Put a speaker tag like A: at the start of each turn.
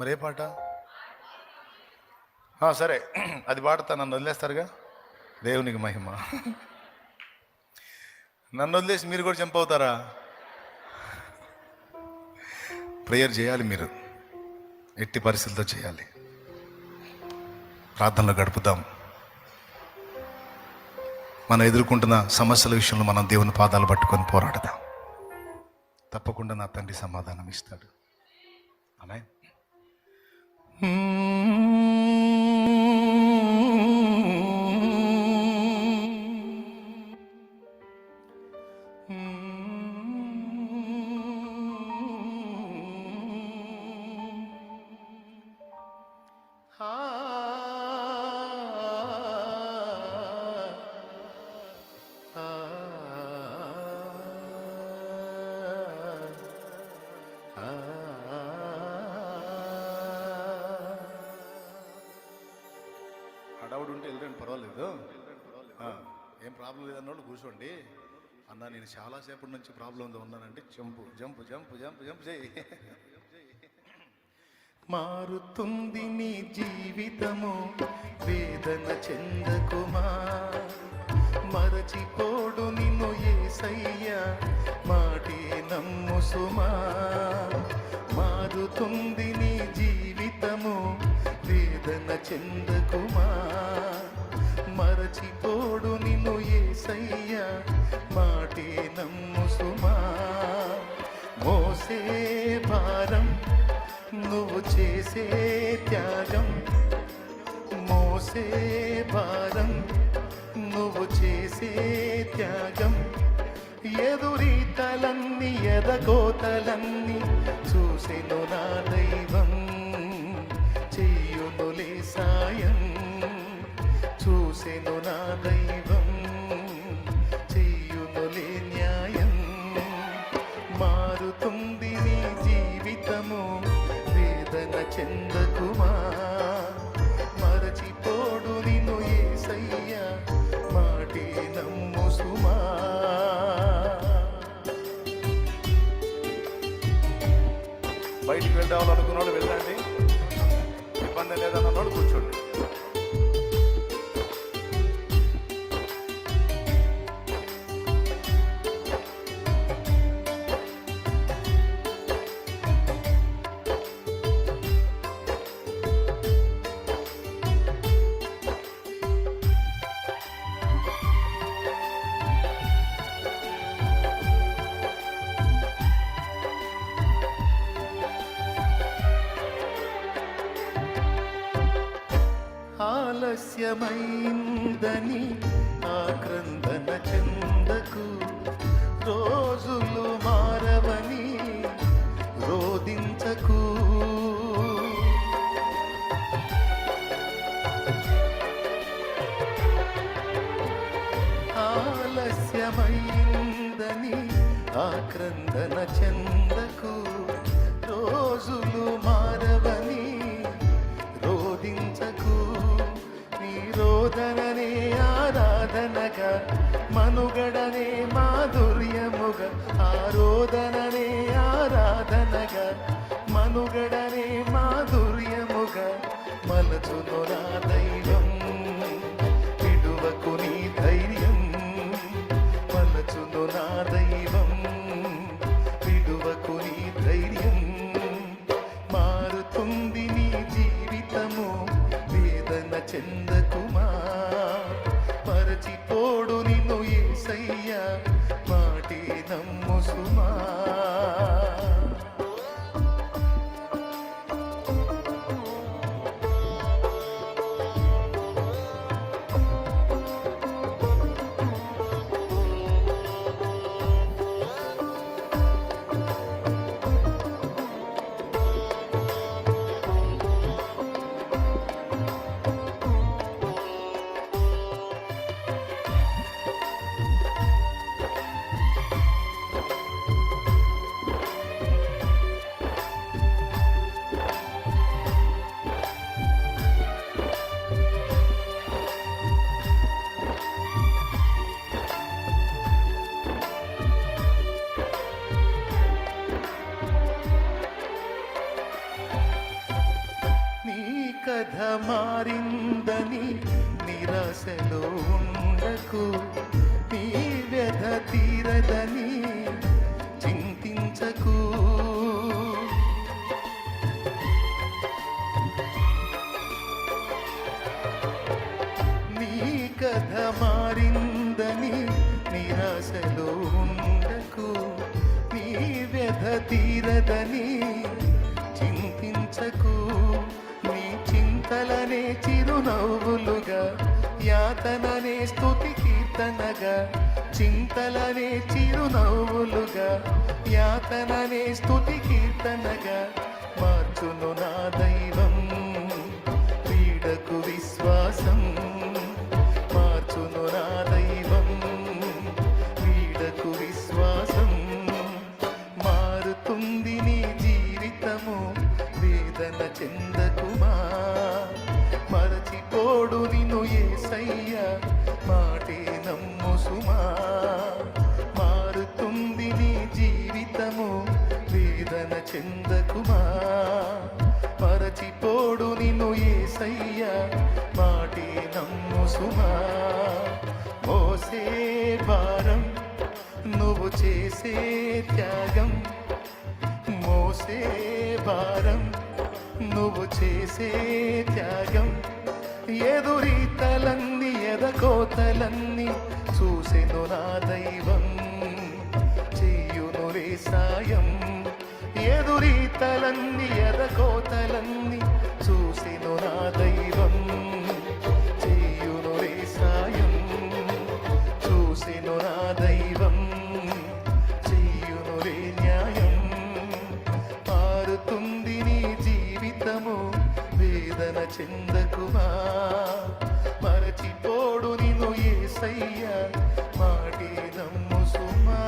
A: మరే పాట? సరే. అది పాడతా నన్ను వదిలేస్తారుగా? దేవునికి మహిమ. నన్ను వదిలేసి మీరు కూడా చంపవుతారా? ప్రేయర్ చేయాలి మీరు. ఎట్టి పరిస్థితుల్లో చేయాలి. ప్రార్థనలో గడుపుదాం. మనం ఎదుర్కొంటున్న సమస్యల విషయంలో మనం దేవుని పాదాలు పట్టుకొని పోరాడదాం. తప్పకుండా నా తండ్రి సమాధానం ఇస్తాడు. ఆమె Mm-hmm. పర్వాలేదు. ఏం ప్రాబ్లం లేదన్నోళ్ళు కూర్చోండి. అన్న నేను చాలాసేపటి నుంచి ప్రాబ్లంతో ఉన్నానంటే jump jump jump jump jump చేయి. మారుతుంది నీ జీవితము వేదన చెందకుమా? మరచిపోడు నిన్ను ఏసయ్య మాటి నమ్ము సుమా మారుతుంది నీ జీవితము వేదన చెందకుమా? మరచిపోడు నిన్ను ఏసయ్య. మాటే నమ్ము సుమా. మోసే భారం నువ్వు చేసే త్యాగం. మోసే భారం నువ్వు చేసే త్యాగం. ఎదురీతలన్నీ ఎదగోతలన్నీ చూసెను నా దైవం. వేదన చెందకుమా మరచిపోడు నిన్ను ఏసయ్య మాటే నమ్ము సుమా. బయటికి వెళ్దాం అనుకున్నాడు వెళ్ళండి. ఇబ్బంది లేదన్నాడు కూర్చోండి. ఆలస్యమైందని ఆక్రందన చెందకు రోజులు మారవని రోదించకు ఆలస్యమైందని ఆక్రందన చెందకు రోజులు మారవని నీ రోదననే ఆరాధనగా మనుగడనే మాధుర్యముగా ఆరోధననే ఆరాధనగా మనుగడనే మాధుర్యముగా మలచును నా దైవ కథ మారిందని నిరాశలో ఉండకు. నీ వ్యధ తీరదని చింతించకు. నీ కథ మారిందని నిరాశలో ఉండకు. నీ వ్యధ తీరదని నవ్వులుగా యాతననే స్థుతి కీర్తనగా చింతలనే చిరునవ్వులుగా యాతననే స్థుతి కీర్తనగా మార్చును నా దైవం. మోసే భారం నువ్వు చేసే త్యాగం. మోసే భారం నువ్వు చేసే త్యాగం. ఎదురీతలన్నీ ఎదకోతలన్నీ చూసెను నా దైవం. చెయ్యును రే సాయం ఎదురీతలన్నీ ఎదకోతలన్నీ చూసెను నా దైవం. మరచిపోనా మరచిపోడు నిన్ను ఏసయ్యా. మాటే నమ్ము సుమా